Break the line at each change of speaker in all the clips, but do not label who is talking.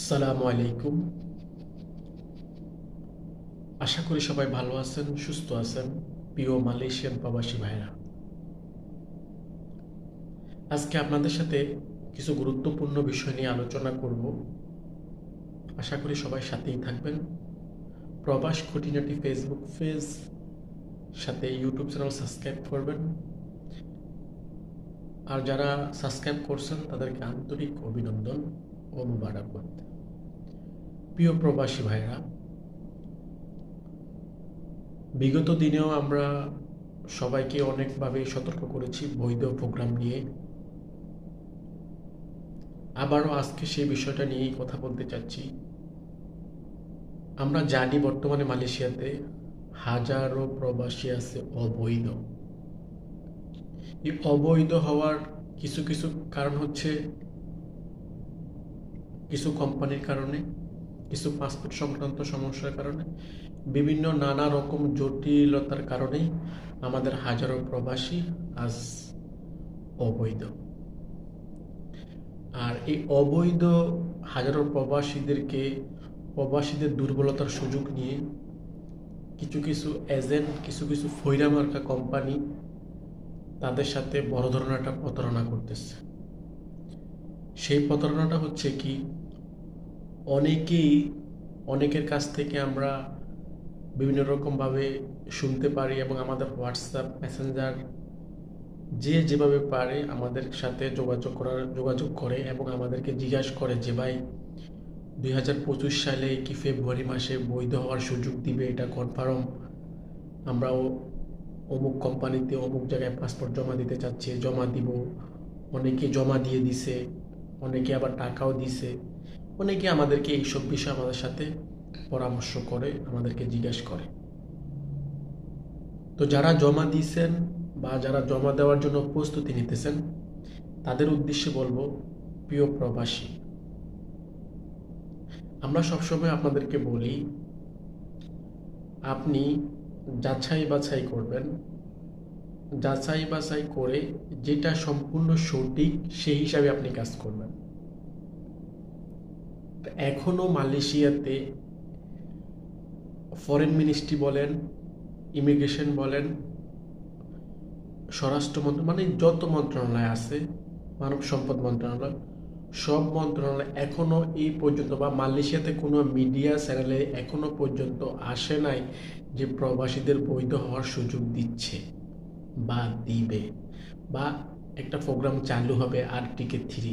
আসসালামু আলাইকুম। আশা করি সবাই ভালো আছেন, সুস্থ আছেন, প্রিয় মালয়েশিয়ান প্রবাসী ভাইরা। আজকে আপনাদের সাথে কিছু গুরুত্বপূর্ণ বিষয় নিয়ে আলোচনা করব। আশা করি সবাই সাথেই থাকবেন। প্রবাস খুঁটিনাটি ফেসবুক পেজ সাথে ইউটিউব চ্যানেল সাবস্ক্রাইব করবেন। আর যারা সাবস্ক্রাইব করছেন, তাদেরকে আন্তরিক অভিনন্দন ও মুবারকবাদ। প্রিয় প্রবাসী ভাইরা, বিগত দিনেও আমরা সবাইকে অনেকভাবে সতর্ক করেছি বৈধ প্রোগ্রাম নিয়ে। আবারও আজকে সেই বিষয়টা নিয়েই কথা বলতে চাচ্ছি। আমরা জানি বর্তমানে মালয়েশিয়াতে হাজারো প্রবাসী আছে অবৈধ। এই অবৈধ হওয়ার কিছু কিছু কারণ হচ্ছে, কিছু কোম্পানির কারণে কিছু পাসপোর্ট সংক্রান্ত সমস্যার কারণে, বিভিন্ন নানা রকম জটিলতার কারণেই আমাদের হাজারো প্রবাসী আজ অবৈধ। আর এই অবৈধ হাজারো প্রবাসীদেরকে, প্রবাসীদের দুর্বলতার সুযোগ নিয়ে কিছু কিছু এজেন্ট, কিছু কিছু ফৈরা মার্কা কোম্পানি তাদের সাথে বড় ধরনের একটা প্রতারণা করতেছে। সেই প্রতারণাটা হচ্ছে কি অনেকেই, অনেকের কাছ থেকে আমরা বিভিন্ন রকমভাবে শুনতে পারি এবং আমাদের হোয়াটসঅ্যাপ মেসেঞ্জার যে যেভাবে পারে আমাদের সাথে যোগাযোগ করার, যোগাযোগ করে এবং আমাদেরকে জিজ্ঞাসা করে যে, ভাই, দুই হাজার পঁচিশ সালে কি ফেব্রুয়ারি মাসে বৈধ হওয়ার সুযোগ দিবে? এটা কনফার্ম আমরাও অমুক কোম্পানিতে অমুক জায়গায় পাসপোর্ট জমা দিতে চাচ্ছি, জমা দিব। অনেকে জমা দিয়ে দিছে, অনেকে আবার টাকাও দিছে। অনেকে আমাদেরকে এইসব বিষয়ে আমাদের সাথে পরামর্শ করে, আমাদেরকে জিজ্ঞেস করে। তো যারা জমা দিয়েছেন বা যারা জমা দেওয়ার জন্য প্রস্তুতি নিতেছেন, তাদের উদ্দেশ্যে বলব, প্রিয় প্রবাসী, আমরা সবসময় আপনাদেরকে বলি, আপনি যাচাই বাছাই করবেন। যাচাই বাছাই করে যেটা সম্পূর্ণ সঠিক সেই হিসাবে আপনি কাজ করবেন। এখনও মালয়েশিয়াতে ফরেন মিনিস্ট্রি বলেন ইমিগ্রেশন বলেন, স্বরাষ্ট্র মন্ত্রণালয় মানে যত মন্ত্রণালয় আছে, মানব সম্পদ মন্ত্রণালয়, সব মন্ত্রণালয় এখনও এই পর্যন্ত বা মালয়েশিয়াতে কোনো মিডিয়া চ্যানেলে এখনও পর্যন্ত আসে নাই যে প্রবাসীদের বৈধ হওয়ার সুযোগ দিচ্ছে বা দিবে বা একটা প্রোগ্রাম চালু হবে আর টিকে থ্রি।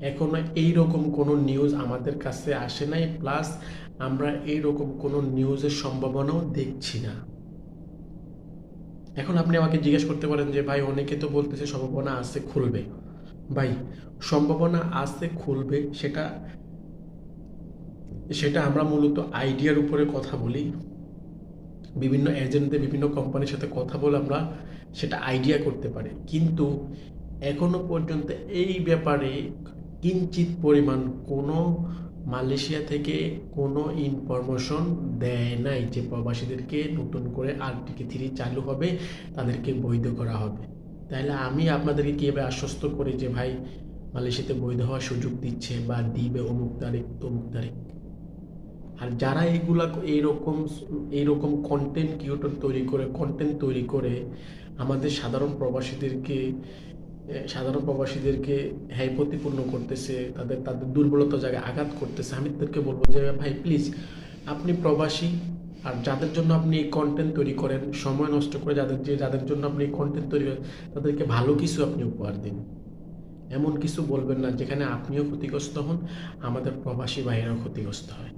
এখনও এইরকম কোনো নিউজ আমাদের কাছে আসে নাই প্লাস আমরা এইরকম কোনো নিউজের সম্ভাবনাও দেখছি না। এখন আপনি আমাকে জিজ্ঞেস করতে পারেন যে, ভাই, অনেকে তো বলতেছে সম্ভাবনা আছে, খুলবে। ভাই, সম্ভাবনা আছে, খুলবে, সেটা সেটা আমরা মূলত আইডিয়ার উপরে কথা বলি। বিভিন্ন এজেন্টদের, বিভিন্ন কোম্পানির সাথে কথা বলে আমরা সেটা আইডিয়া করতে পারি। কিন্তু এখনও পর্যন্ত এই ব্যাপারে কিঞ্চিত পরিমাণ কোনো মালয়েশিয়া থেকে কোনো ইনফরমেশন দেয় নাই যে প্রবাসীদেরকে নতুন করে আরটিকে থ্রি চালু হবে, তাদেরকে বৈধ করা হবে। তাহলে আমি আপনাদেরকে কীভাবে আশ্বস্ত করি যে ভাই মালয়েশিয়াতে বৈধ হওয়ার সুযোগ দিচ্ছে বা দিবে অমুক তারিখ, তমুক তারিখ? আর যারা এইগুলা এইরকম এইরকম কন্টেন্ট কিউটর তৈরি করে কন্টেন্ট তৈরি করে আমাদের সাধারণ প্রবাসীদেরকে সাধারণ প্রবাসীদেরকে হ্যায় প্রতিপূর্ণ করতেছে, তাদের তাদের দুর্বলতা জায়গায় আঘাত করতেছে। আমি তাদেরকে বলব যে, ভাই প্লিজ আপনি প্রবাসী আর যাদের জন্য আপনি এই কন্টেন্ট তৈরি করেন, সময় নষ্ট করে যাদের যে, যাদের জন্য আপনি এই কন্টেন্ট তৈরি করেন, তাদেরকে ভালো কিছু আপনি উপহার দিন। এমন কিছু বলবেন না যেখানে আপনিও ক্ষতিগ্রস্ত হন, আমাদের প্রবাসী ভাইয়েরাও ক্ষতিগ্রস্ত হয়।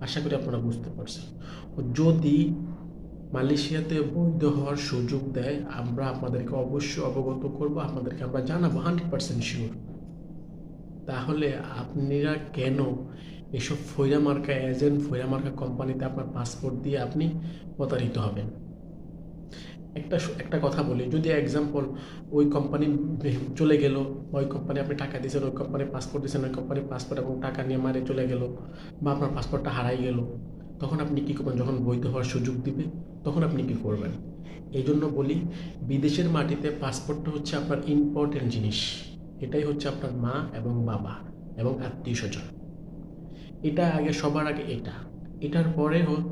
আশা করি আপনারা বুঝতে পারছেন। যদি মালয়েশিয়াতে বৈধ হওয়ার সুযোগ দেয়, আমরা আপনাদেরকে অবশ্যই অবগত করব, আপনাদেরকে আমরা জানাব হান্ড্রেড পার্সেন্ট শিওর তাহলে আপনারা কেন এসব ফৈরা মার্কা এজেন্ট ফৈরা মার্কা কোম্পানিতে আপনার পাসপোর্ট দিয়ে আপনি প্রতারিত হবেন? একটা একটা কথা বলি, যদি এক্সাম্পল ওই কোম্পানি চলে গেল, ওই কোম্পানি আপনি টাকা দিয়েছেন, ওই কোম্পানি পাসপোর্ট দিয়েছেন, ওই কোম্পানি পাসপোর্ট এবং টাকা নিয়ে মারে চলে গেল বা আপনার পাসপোর্টটা হারাই গেল, তখন আপনি কী করবেন? যখন বৈধ হওয়ার সুযোগ দিবে? তখন আপনি কি করবেন? এই জন্য বলি, বিদেশের মাটিতে পাসপোর্টটা হচ্ছে আপনার ইম্পর্টেন্ট জিনিস। এটাই হচ্ছে আপনার মা এবং বাবা এবং আত্মীয় স্বজন এটা আগে সবার আগে এটা। এটার পরে হোক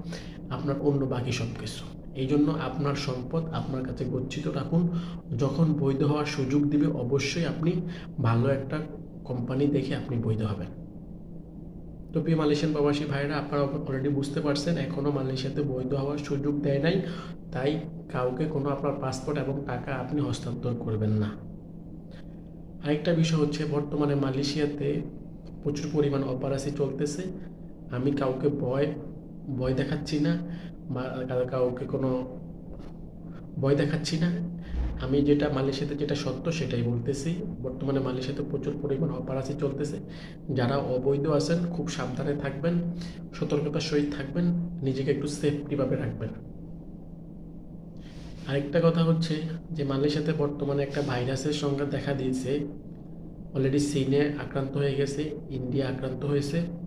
আপনার অন্য বাকি সব কিছু এই জন্য আপনার সম্পদ আপনার কাছে গচ্ছিত রাখুন। যখন বৈধ হওয়ার সুযোগ দিবে, অবশ্যই আপনি ভালো একটা কোম্পানি দেখে আপনি বৈধ হবেন। তো প্রিয় মালয়েশিয়ান প্রবাসী ভাইরা, আপনারা অলরেডি বুঝতে পারছেন এখনও মালয়েশিয়াতে বৈধ হওয়ার সুযোগ দেয় নাই। তাই কাউকে কোনো আপনার পাসপোর্ট এবং টাকা আপনি হস্তান্তর করবেন না। আরেকটা বিষয় হচ্ছে, বর্তমানে মালয়েশিয়াতে প্রচুর পরিমাণ অপারাসি চলতেছে। আমি কাউকে ভয় ভয় দেখাচ্ছি না, বা কাউকে কোনো ভয় দেখাচ্ছি না। আমি যেটা মালয়েশিয়াতে যেটা সত্য সেটাই বলতেছি। বর্তমানে মালয়েশিয়াতে প্রচুর পরিমাণ অপারেসি চলতেছে। যারা অবৈধ আছেন, খুব সাবধানে থাকবেন, সতর্কতার সহিত থাকবেন, নিজেকে একটু সেফটিভাবে রাখবেন। আরেকটা কথা হচ্ছে যে, মালয়েশিয়াতে বর্তমানে একটা ভাইরাসের সংখ্যা দেখা দিয়েছে। অলরেডি চীনে আক্রান্ত হয়ে গেছে ইন্ডিয়া আক্রান্ত হয়েছে।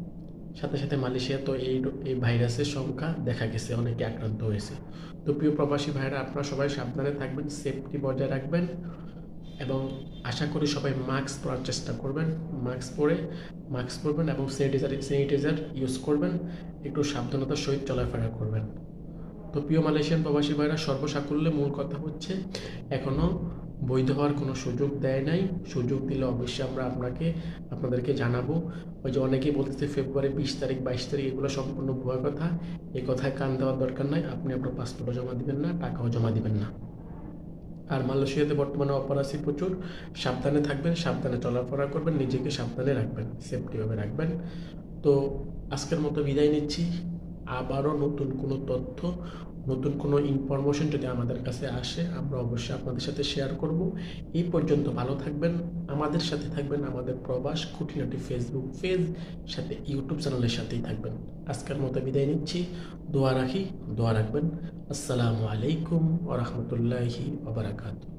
সাথে সাথে মালয়েশিয়া তো এই এই ভাইরাসের সংখ্যা দেখা গেছে, অনেকে আক্রান্ত হয়েছে। তো প্রিয় প্রবাসী ভাইরা আপনারা সবাই সাবধানে থাকবেন সেফটি বজায় রাখবেন এবং আশা করি সবাই মাস্ক পরার চেষ্টা করবেন। মাস্ক পরে মাস্ক পরবেন এবং স্যানিটাইজার স্যানিটাইজার ইউজ করবেন, একটু সাবধানতার সহিত চলাফেরা করবেন। তো প্রিয় মালয়েশিয়ান প্রবাসী ভাইরা সর্বসাকুল্যে মূল কথা হচ্ছে এখনও বৈধ হওয়ার কোনো সুযোগ দেয় নাই। সুযোগ দিলে অবশ্যই আমরা আপনাকে, আপনাদেরকে জানাব। ওই যে অনেকেই বলতেছে ফেব্রুয়ারি বিশ তারিখ, বাইশ তারিখ এগুলো সম্পূর্ণ ভয় কথা। এই কথায় কান দেওয়ার দরকার নাই। আপনি আপনার পাসপোর্টও জমা দিবেন না, টাকাও জমা দিবেন না। আর মালয়েশিয়াতে বর্তমানে অপরাধী প্রচুর। সাবধানে থাকবেন, সাবধানে চলাফেরা করবেন, নিজেকে সাবধানে রাখবেন সেফটিভাবে রাখবেন। তো আজকের মতো বিদায় নিচ্ছি। আবারও নতুন কোনো তথ্য নতুন কোনো ইনফরমেশন যদি আমাদের কাছে আসে, আমরা অবশ্যই আপনাদের সাথে শেয়ার করব। এই পর্যন্ত ভালো থাকবেন, আমাদের সাথে থাকবেন আমাদের প্রবাস খুঁটিনাটি ফেসবুক পেজ সাথে ইউটিউব চ্যানেলের সাথেই থাকবেন। আজকের মতো বিদায় নিচ্ছি, দোয়া রাখি, দোয়া রাখবেন। আসসালামু আলাইকুম ওরহমতুল্লাহি ওবরাকাতু